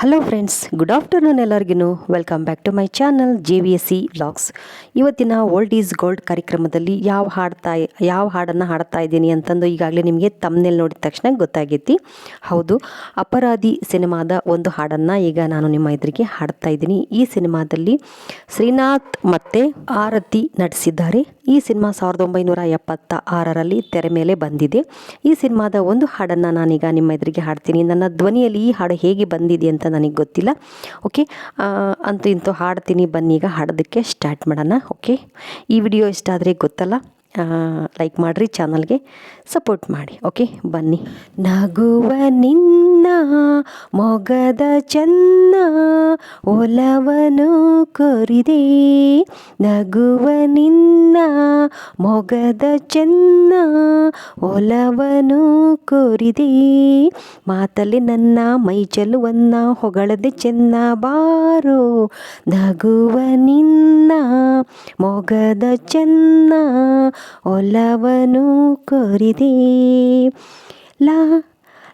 Hello friends good afternoon ಎಲ್ಲರಿಗೂ welcome back to my channel J V S C vlogs ಇವತ್ತಿನ old is gold ಕಾರ್ಯಕ್ರಮದಲ್ಲಿ ಯಾವ ಹಾಡ್ತಾ, ಯಾವ ಹಾಡನ್ನು ಹಾಡ್ತಾ ಇದ್ದೀನಿ ಅಂತಂದು ಈಗಾಗಲೇ ನಿಮಗೆ ತಮ್ಮನೇಲಿ ನೋಡಿದ ತಕ್ಷಣ ಗೊತ್ತಾಗೈತಿ. ಹೌದು, ಅಪರಾಧಿ ಸಿನಿಮಾದ ಒಂದು ಹಾಡನ್ನು ಈಗ ನಾನು ನಿಮ್ಮ ಎದುರಿಗೆ ಹಾಡ್ತಾ ಇದ್ದೀನಿ. ಈ ಸಿನಿಮಾದಲ್ಲಿ ಶ್ರೀನಾಥ್ ಮತ್ತು ಆರತಿ ನಟಿಸಿದ್ದಾರೆ. ಈ ಸಿನಿಮಾ ಸಾವಿರದ ಒಂಬೈನೂರ ಎಪ್ಪತ್ತ ಆರರಲ್ಲಿ ತೆರೆ ಮೇಲೆ ಬಂದಿದೆ. ಈ ಸಿನಿಮಾದ ಒಂದು ಹಾಡನ್ನು ನಾನೀಗ ನಿಮ್ಮ ಎದುರಿಗೆ ಹಾಡ್ತೀನಿ. ನನ್ನ ಧ್ವನಿಯಲ್ಲಿ ಈ ಹಾಡು ಹೇಗೆ ಬಂದಿದೆ ಅಂತ ನನಗೆ ಗೊತ್ತಿಲ್ಲ. ಓಕೆ ಅಂತೂ ಇಂತೂ ಹಾಡ್ತೀನಿ. ಬನ್ನಿ ಈಗ ಹಾಡೋದಕ್ಕೆ ಸ್ಟಾರ್ಟ್ ಮಾಡೋಣ. ಓಕೆ ಈ ವಿಡಿಯೋ ಇಷ್ಟ ಆದರೆ ಗೊತ್ತಲ್ಲ? ಲೈಕ್ ಮಾಡಿರಿ ಚಾನಲ್ಗೆ ಸಪೋರ್ಟ್ ಮಾಡಿ. ಓಕೆ ಬನ್ನಿ. ನಗುವ ನಿನ್ನ ಮೊಗದ ಚೆನ್ನ ಒಲವನು ಕೊರಿದೆ. ನಗುವ ನಿನ್ನ ಮೊಗದ ಚೆನ್ನ ಒಲವನು ಕೋರಿದೆ. ಮಾತಲ್ಲಿ ನನ್ನ ಮೈ ಚೆಲುವನ್ನ ಹೊಗಳದೆ ಚೆನ್ನ ಬಾರೋ. ನಗುವ ನಿನ್ನ ಮೊಗದ ಚೆನ್ನ ಒಲವನು ಕೋರಿದೆ. ಲಾ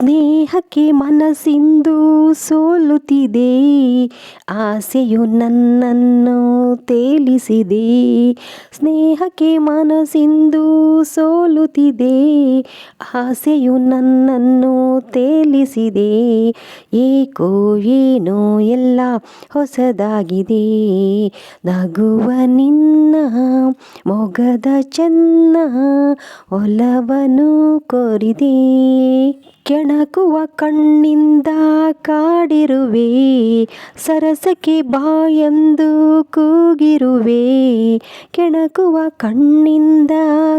ಸ್ನೇಹಕ್ಕೆ ಮನಸ್ಸಿಂದು ಸೋಲುತ್ತಿದೆ. ಆಸೆಯು ನನ್ನನ್ನು ತೇಲಿಸಿದೆ. ಸ್ನೇಹಕ್ಕೆ ಮನಸ್ಸಿಂದು ಸೋಲುತ್ತಿದೆ. ಆಸೆಯು ನನ್ನನ್ನು ತೇಲಿಸಿದೆ. ಏಕೋ ಏನೋ ಎಲ್ಲ ಹೊಸದಾಗಿದೆ. ನಗುವ ನಿನ್ನ ಮೊಗದ ಚೆನ್ನ ಒಲವನು ಕೋರಿದೆ. ಕೆಣಕುವ ಕಣ್ಣಿಂದ ಕಾಡಿರುವೆ ಸರಸಕ್ಕೆ ಬಾಯೆಂದು ಕೂಗಿರುವೆ. ಕೆಣಕುವ ಕಣ್ಣಿಂದ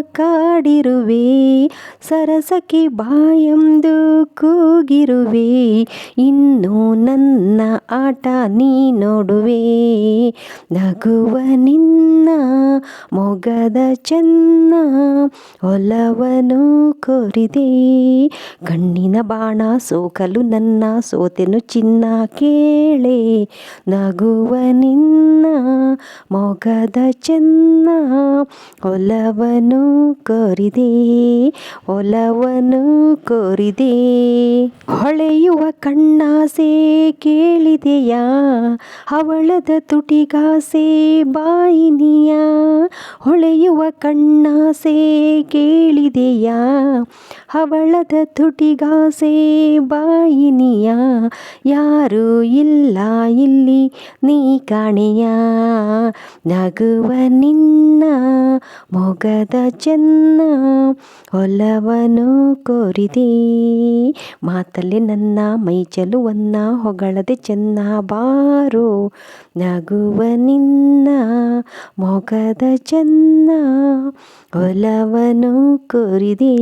ಕಾಡಿರುವೆ ಸರಸಕ್ಕೆ ಬಾಯೆಂದು ಕೂಗಿರುವೆ ಇನ್ನು ನನ್ನ ಆಟ ನೀ ನೋಡುವೆ ನಗುವ ನಿನ್ನ ಮೊಗದ ಚೆನ್ನ ಒಲವನು ಕೋರಿದೆ. ಕಣ್ಣಿನ ಬಾಣ ಸೋಕಲು ನನ್ನ ಸೋತೆನು ಚಿನ್ನ ಕೇಳೆ. ನಗುವ ನಿನ್ನ ಮೊಗದ ಚೆನ್ನ ಒಲವನು ಕೋರಿದೆ. ಒಲವನು ಕೋರಿದೆ. ಹೊಳೆಯುವ ಕಣ್ಣಾಸೆ ಕೇಳಿದೆಯಾ? ಹವಳದ ತುಟಿಗಾಸೆ ಬಾಯಿನಿಯ ಹೊಳೆಯುವ ಕಣ್ಣಾಸೆ ಕೇಳಿದೆಯಾ? ಹವಳದ ತುಟಿಗಾಸೆ ಬಾಯಿನಿಯ? ಯಾರು ಇಲ್ಲ ಇಲ್ಲಿ, ನೀ ಕಾಣೆಯ? ನಗುವ ನಿನ್ನ ಮೊಗದ ಚೆನ್ನ ಒಲವನು ಕೋರಿದೆ. ಮಾತಲ್ಲಿ ನನ್ನ ಮೈ ಚೆಲುವನ್ನ, ಹೊಗಳದೆ ಚೆನ್ನ ಬಾರೋ. ನಗುವ ನಿನ್ನ ಮೊಗದ ಚೆನ್ನ ಒಲವನು ಕೋರಿದೆ.